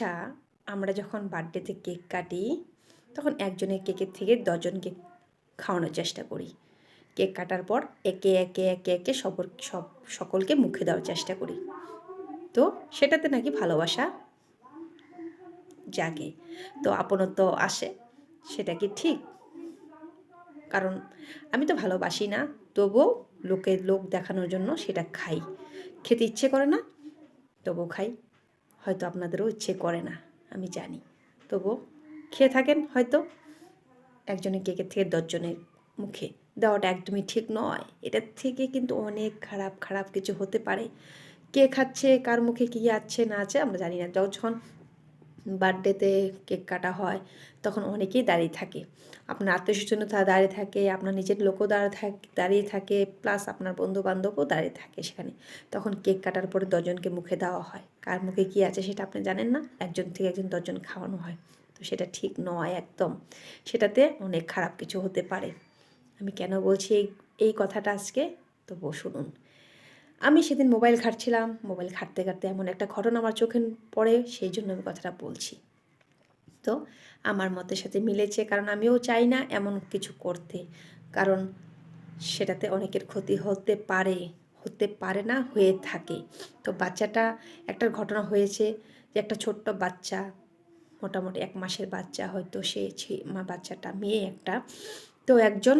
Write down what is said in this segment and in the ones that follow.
আচ্ছা আমরা যখন বার্থডেতে কেক কাটি, তখন একজনের কেকের থেকে দশজনকে খাওয়ানোর চেষ্টা করি। কেক কাটার পর একে একে একে একে সব সব, সকলকে মুখে দেওয়ার চেষ্টা করি। তো সেটাতে নাকি ভালোবাসা জাগে। তো আপনত্ব আসে, সেটা কি ঠিক? কারণ আমি তো ভালোবাসি না, তবুও লোকে, লোক দেখানোর জন্য সেটা খাই। খেতে ইচ্ছে করে না, তবুও খাই। হয়তো আপনাদেরও ইচ্ছে করে না, আমি জানি। তবু খেয়ে থাকেন হয়তো। একজনের কেকের থেকে দশজনের মুখে। দেওয়াটা একদমই ঠিক নয়। এটার থেকে কিন্তু অনেক খারাপ খারাপ কিছু হতে পারে। কে খাচ্ছে, কার মুখে কী আছে, না আছে, আমরা জানি না। যখন বার্থডেতে কেক কাটা হয়, তখন অনেকেই দাঁড়িয়ে থাকে। আপনার আত্মীয় স্বজন দাঁড়িয়ে থাকে, আপনার নিজের লোকও দাঁড়িয়ে থাকে দাঁড়িয়ে থাকে প্লাস আপনার বন্ধু বান্ধবও দাঁড়িয়ে থাকে সেখানে। তখন কেক কাটার পরে দশজনকে মুখে দেওয়া হয়। কার মুখে কী আছে সেটা আপনি জানেন না? একজন থেকে একজন দশজন খাওয়ানো হয়। তো সেটা ঠিক নয় একদম। সেটাতে অনেক খারাপ কিছু হতে পারে। আমি কেন বলছি এই কথাটা আজকে? তবুও শুনুন। আমি সেদিন মোবাইল ঘাটছিলাম, মোবাইল ঘাটতে ঘাটতে এমন একটা ঘটনা আমার চোখে পড়ে, সেই জন্য আমি কথাটা বলছি। তো আমার মতের সাথে মিলেছে, কারণ আমিও চাই না এমন কিছু করতে। কারণ সেটাতে অনেকের ক্ষতি হতে পারে হতে পারে না, হয়ে থাকে। তো বাচ্চাটা, একটা ঘটনা হয়েছে যে একটা ছোট্ট বাচ্চা, মোটামুটি এক মাসের বাচ্চা হয়তো সে বাচ্চাটা, মেয়ে একটা। তো একজন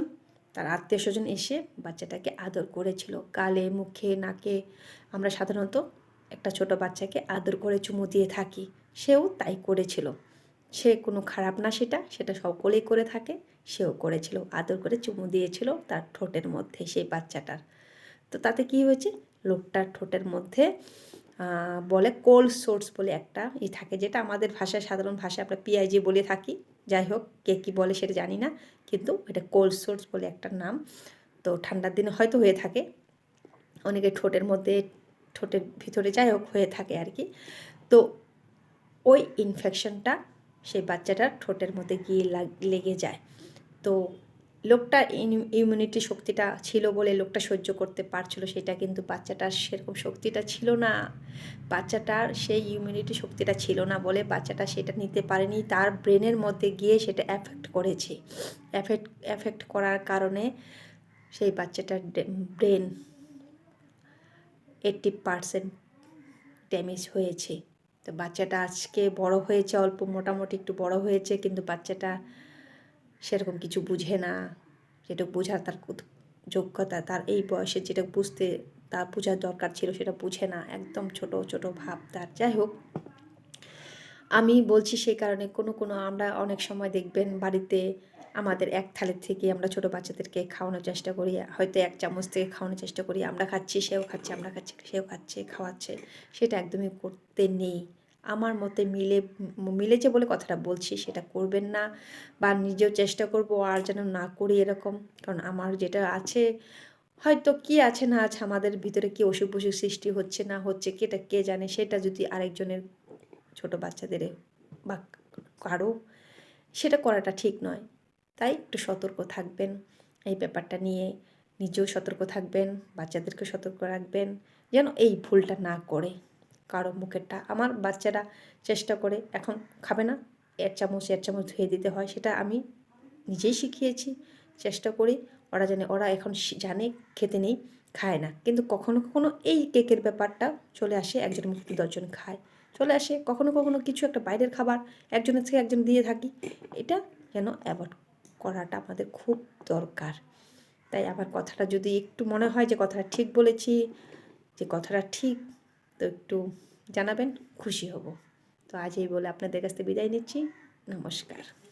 তার আত্মীয় স্বজন এসে বাচ্চাটাকে আদর করেছিল। গালে, মুখে, নাকে আমরা সাধারণত একটা ছোট বাচ্চাকে আদর করে চুমু দিয়ে থাকি। সেও তাই করেছিল। সে কোনো খারাপ না সেটা সেটা সকলেই করে থাকে। সেও করেছিল, আদর করে চুমু দিয়েছিল তার ঠোঁটের মধ্যে সেই বাচ্চাটার। তো তাতে কি হয়েছে? লোকটার ঠোঁটের মধ্যে বলে কোল্ড সোর্স বলে একটা ই থাকে যেটা আমাদের ভাষায় সাধারণ ভাষায় আমরা পিআইজি বলে থাকি। যাই হোক, কে কী বলে সেটা জানি না, কিন্তু এটা কোল্ড সোর্স বলে একটা নাম। তো ঠান্ডার দিনে হয়তো হয়ে থাকে। অনেকে ঠোঁটের মধ্যে, ঠোঁটের ভিতরে যাই হোক, হয়ে থাকে আর কি। তো ওই ইনফেকশনটা সেই বাচ্চাটার ঠোঁটের মধ্যে গিয়ে লেগে যায়। তো লোকটার ইমিউনিটি শক্তিটা ছিল বলে লোকটা সহ্য করতে পারছিল, সেটা কিন্তু বাচ্চাটার সেরকম শক্তিটা ছিল না। বাচ্চাটার সেই ইমিউনিটি শক্তিটা ছিল না বলে বাচ্চাটা সেটা নিতে পারেনি। তার ব্রেনের মধ্যে গিয়ে সেটা অ্যাফেক্ট করেছে। অ্যাফেক্ট অ্যাফেক্ট করার কারণে সেই বাচ্চাটার ব্রেন এইট্টি পারসেন্ট ড্যামেজ হয়েছে। তো বাচ্চাটা আজকে বড় হয়েছে, অল্প মোটামুটি একটু বড় হয়েছে, কিন্তু বাচ্চাটা সেরকম কিছু বুঝে না। যেটা বোঝার তার যোগ্যতা, তার এই বয়সে যেটা বুঝতে তার বোঝার দরকার ছিল সেটা বুঝে না। একদম ছোট ছোট ভাব তার। যাই হোক, আমি বলছি সেই কারণে কোনো কোনো আমরা অনেক সময় দেখবেন বাড়িতে আমাদের এক থালের থেকে আমরা ছোট বাচ্চাদেরকে খাওয়ানোর চেষ্টা করি। হয়তো এক চামচ থেকে খাওয়ানোর চেষ্টা করি। আমরা খাচ্ছি, সেও খাচ্ছে, আমরা খাচ্ছি, সেও খাচ্ছে, খাওয়াচ্ছে। সেটা একদমই করতে নেই। আমার মতে মিলে মিলেছে বলে কথাটা বলছি, সেটা করবেন না বা নিজেও চেষ্টা করব আর যেন না করি এরকম। কারণ আমার যেটা আছে, হয়তো কি আছে না আছে, আমাদের ভিতরে কি অসুখ বসুখ সৃষ্টি হচ্ছে না হচ্ছে, কেটা কে জানে, সেটা যদি আরেকজনের ছোট বাচ্চাদের বা কারও, সেটা করাটা ঠিক নয়। তাই একটু সতর্ক থাকবেন। এই ব্যাপারটা নিয়ে নিজেও সতর্ক থাকবেন বাচ্চাদেরকে সতর্ক রাখবেন, যেন এই ভুলটা না করে। কারও মুখেরটা। আমার বাচ্চারা চেষ্টা করে, এখন খাবে না, এক চামচ এক চামচ ধুয়ে দিতে হয়, সেটা আমি নিজেই শিখিয়েছি, চেষ্টা করি, ওরা জানে, ওরা এখন জানে, খেতে নেই, খায় না। কিন্তু কখনো কখনো এই কেকের ব্যাপারটা চলে আসে, একজন মুক্তি দশজন খায়। চলে আসে, কখনো কখনো কিছু একটা বাইরের খাবার, একজনের থেকে একজন দিয়ে থাকি, এটা যেন অ্যাভয়েড করাটা আমাদের খুব দরকার। তাই আমার কথাটা যদি একটু মনে হয় যে কথাটা ঠিক বলেছি, যে কথাটা ঠিক তো একটু জানাবেন, খুশি হব। তো আজ এই বলে আপনাদের কাছ থেকে বিদায় নিচ্ছি। নমস্কার।